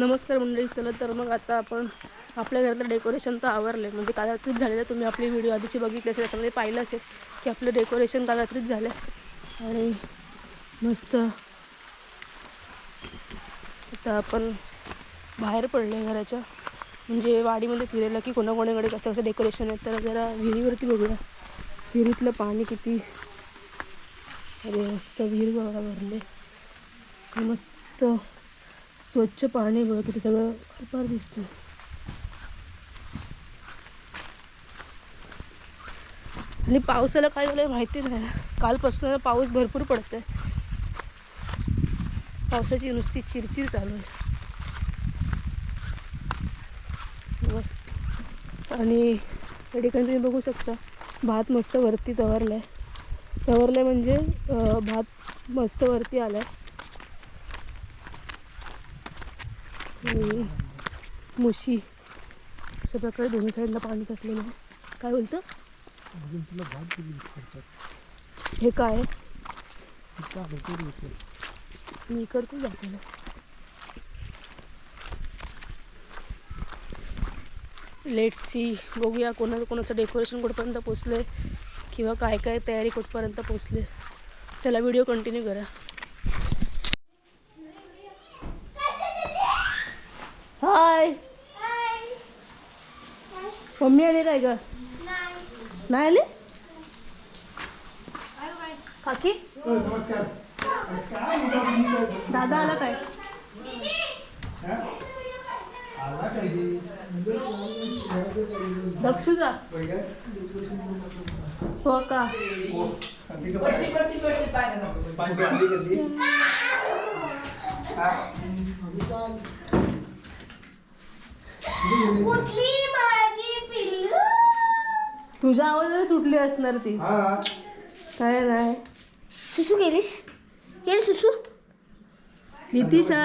नमस्कार मंडळी चला तर मग आता आपण आपल्या घरातलं डेकोरेशन तर आवरलं आहे म्हणजे काल रात्रीच झालेलं तुम्ही आपली व्हिडिओ आधीची बघितली असेल त्याच्यामध्ये पाहिलं असेल की आपलं डेकोरेशन काल रात्रीच झालं आणि मस्त आता आपण बाहेर पडले घराच्या. म्हणजे वाडीमध्ये फिरायला की कोणाकोणाकडे कसं कसं डेकोरेशन आहे तर जरा विहिरीवरती बघूया. विहिरीतलं पाणी किती अरे मस्त विहीर बघा भरले मस्त स्वच्छ पाणी वगैरे किती सगळं फार दिसतं आणि पावसाला काय झालं माहिती नाही. कालपासून पाऊस भरपूर पडतोय. पावसाची नुसती चिरचिर चालू आहे. मस्त. आणि या ठिकाणी तुम्ही बघू शकता भात मस्त वरती तवरला आहे तवरलं म्हणजे भात मस्त वरती आला आहे आणि मुशी. अशा प्रकारे दोन्ही साईडला पाणी साठलेलं आहे. काय बोलतं? हे काय? मी करतो दाखवलं लेट सी बघूया कोणाचं कोणाचं डेकोरेशन कुठपर्यंत पोचलं आहे किंवा काय काय तयारी कुठपर्यंत पोचले चला व्हिडिओ कंटिन्यू करा. हाय मम्मी आली काय का नाही आली काकी नमस्कार दादा आला काय दक्षूचा हो का तुझ्या आवाजाला सुटली असणार ती. हा. काय नाही सुसू केलीस केली सुसू. लितिशा.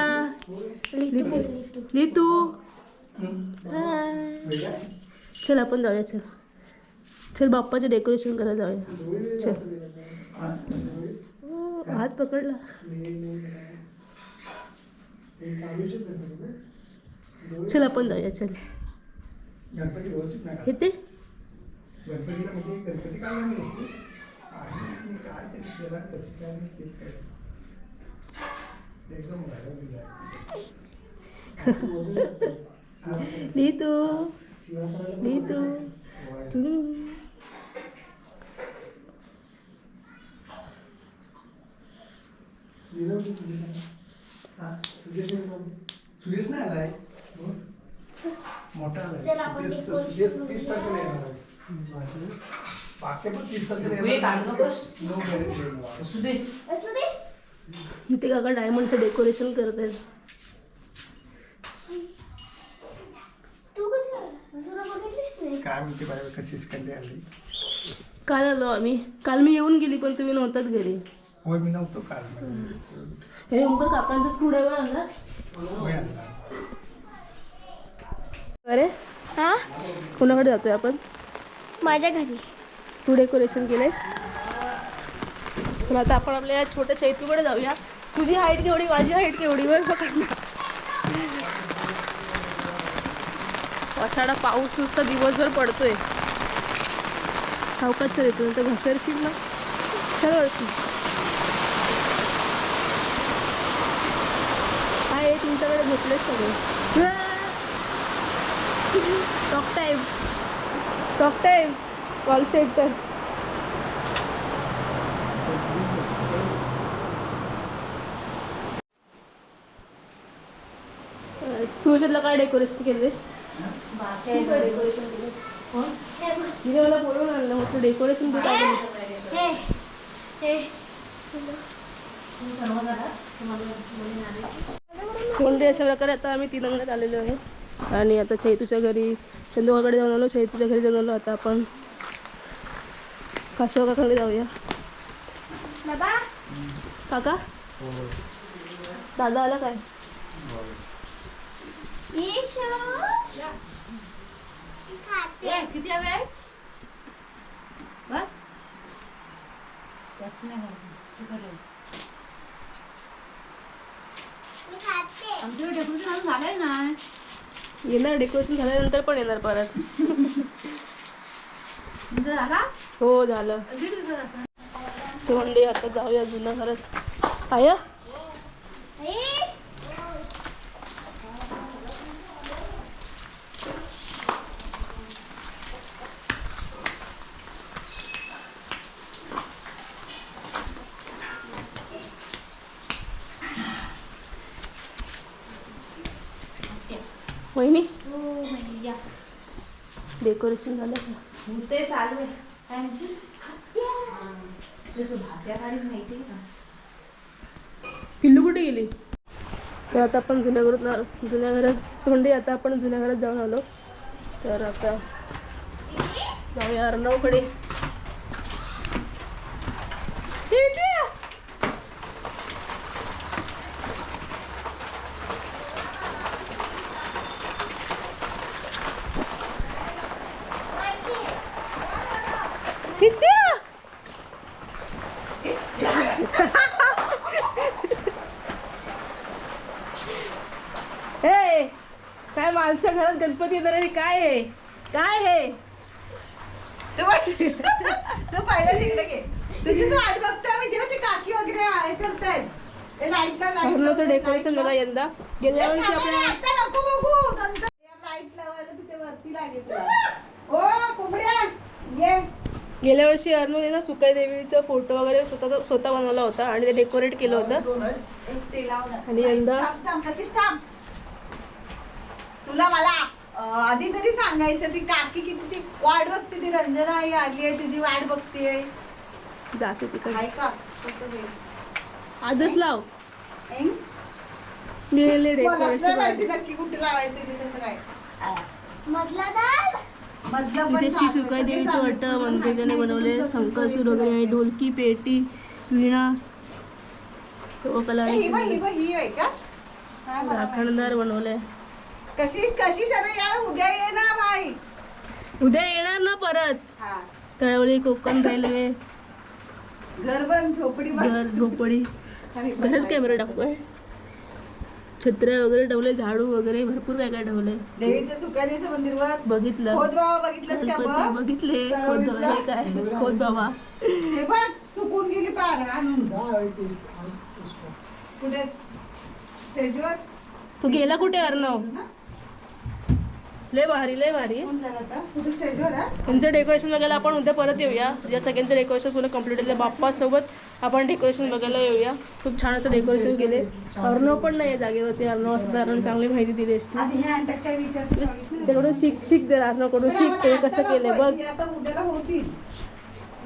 लितू. चल आपण जाऊया चल. चल बाप्पाचं डेकोरेशन करायला जाऊया. चल. हात पकडला. चल आपण जाऊया चल गणपती व्यवस्थित नाही येते गणपतीला म्हणजे गणपती काय नाही आणि काय ते त्याला कसं काय नाही ते काय एकदम घालवून दिलं आहे. लितू शिवासराला लितू हम्म. विनोद तुझे हा तुझे सुरेश नाही आलाय मग? मोठा येणार आहे. बाकी पण तीस येणार नकोस. नो असू दे असू दे इथे काका डायमंडचं डेकोरेशन करत आहेत. तू कसं तुला बघितलीस नाही? काय म्हणते बाय कशीच कल्ली आली. काल आलो आम्ही. काल मी येऊन गेली पण तुम्ही नव्हतात घरी. होय मी नव्हतो काल. हे ओमकर काकांचा स्टुडिओवर आणलास होय आणला अरे? हा? कोणाकडे जातोय आपण? माझ्या घरी. तू डेकोरेशन केलंयस? चला आता आपण आपल्या या छोट्या चैतूकडे जाऊया. तुझी हाईट केवढी माझी हाईट केवढी? वर पकड ना वसाडा पाऊस नुसता दिवसभर पडतोय. सावकाश चल येतो तर घसरशील ना. चल वरती. काय आहे तुमच्याकडे झोपलेत सगळे. Talk time talk time call centre तू काय डेकोरेशन केलेस. तिने मला बोलवून आणलं म्हटलं डेकोरेशन तू काय कोणते अशा प्रकारे आता आम्ही तीन अंगणात आलेलो आहे. आणि आता चैतूच्या घरी चंदूकाकडे जाऊन आलो चैतूच्या घरी जाऊन आलो. आता आपण काशोकाकडे जाऊया. बाबा? काका? दादा आला काय? किती आहे? बस. अजून झालंय नाही. येणार डेकोरेशन झाल्यानंतर पण येणार परत. हो झालं. दीड दिवसात तो म्हणले आता जाऊया जुन्या घरात. आय? वहिनी? डेकोरेशन झालं. का ते चालू आहे. माहिती पिल्लू कुठे गेली? तर आता आपण जुन्या घरात जुन्या घरात तोंडी आता आपण जुन्या घरात जाऊन आलो. तर आता जाऊया अर्णवकडे हे विद्या! विद्या! हे काय माणसं घरात गणपती येणार आणि काय आहे काय आहे तू तू पहिलं तिकडे घे. तुझीच वाट बघतोय मी तेव्हा ते काकी वगैरे आहे करतायत ते लाईटला हरणाचं डेकोरेशन बघा यंदा. गेल्या वर्षी आता नको बघू. नंतर लाइट लावायला तिथे वरती लागेल तुला. ओ कोंबड्या ये. गेल्या वर्षी अर्णवने ना सुकाई देवीचा फोटो वगैरे स्वतः स्वतः बनवला होता आणि ते डेकोरेट केलं होतं. एक ते लाव ना. आणि यंदा थांब थांब कशीच थांब. तुला मला आधी तरी सांगायचं ती काकी किती वाट बघते ती रंजना आई आली आहे तुझी वाट बघते जाते तिकडे. का. आजच लाव? मिळेल डेकोरेशन नक्की कुठे लावायचं ते कसं काय. मधला दाब मधलं पण इथे श्री. सुकाई देवीचं त्याने नाही, बनवले तुमचं वगैरे आहे ढोलकी पेटी विणा. तो कला ही ही ही हा. राखणदार बनवलंय. कशीच कशीच अरे यार उद्या ये ना भाई. उद्या येणार ना परत? हा. तळवली कोकण रेल्वे. घर बन झोपडी बन घर झोपडी. आम्ही पण घरात कॅमेरा टाकतोय छत्र्या वगैरे ठेवले झाडू वगैरे भरपूर काय काय ठेवलंय देवीचं सुकादेवीचं मंदिर बघ. बघितलं. खोद बाबा बघितलंस का गणपती बघ? बघितले. खोद हे काय? खोद बाबा. हे बघ सुकून गेली पार. आणून कुठे? स्टेजवर तू गेला कुठे अर्णव? लय भारी लय भारी. त्यांचं डेकोरेशन बघायला आपण उद्या परत येऊया. ज्या सगळ्यांचं डेकोरेशन पूर्ण कंप्लीट झालं बाप्पासोबत आपण डेकोरेशन बघायला येऊया. खूप छान असं डेकोरेशन केले अर्णव पण नाही जागेवरती. अर्णव असतं अर्णव चांगली माहिती दिली असती. त्याच्याकडून शिक शिक जरा अर्णवकडून शिक ते कसं केलंय बघ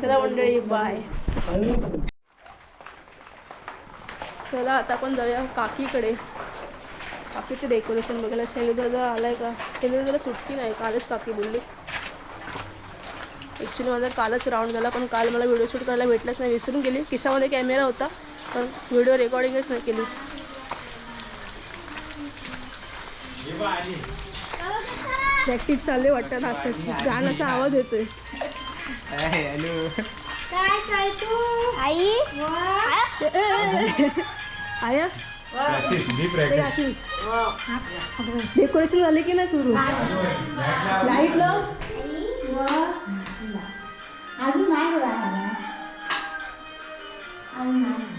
चला मंडळी बाय चला आता आपण जाऊया काकीकडे. काकीचं डेकोरेशन बघायला शैलजादा आलाय का? शैलजाला सुट्टी नाही कालच काकी बोलली. ॲक्च्युली माझा कालच राऊंड झाला पण काल मला व्हिडिओ शूट करायला भेटलंच नाही. विसरून गेली. किस्सामध्ये कॅमेरा होता पण व्हिडिओ रेकॉर्डिंगच नाही केली. प्रॅक्टिस चालली वाटतं नाचाची गाण्याचा आवाज येतोय. काय काय तू? आई? आया. डेकोरेशन झाले की नाही सुरू? लाइट लाव. अजून नाही बघा. अजून नाही.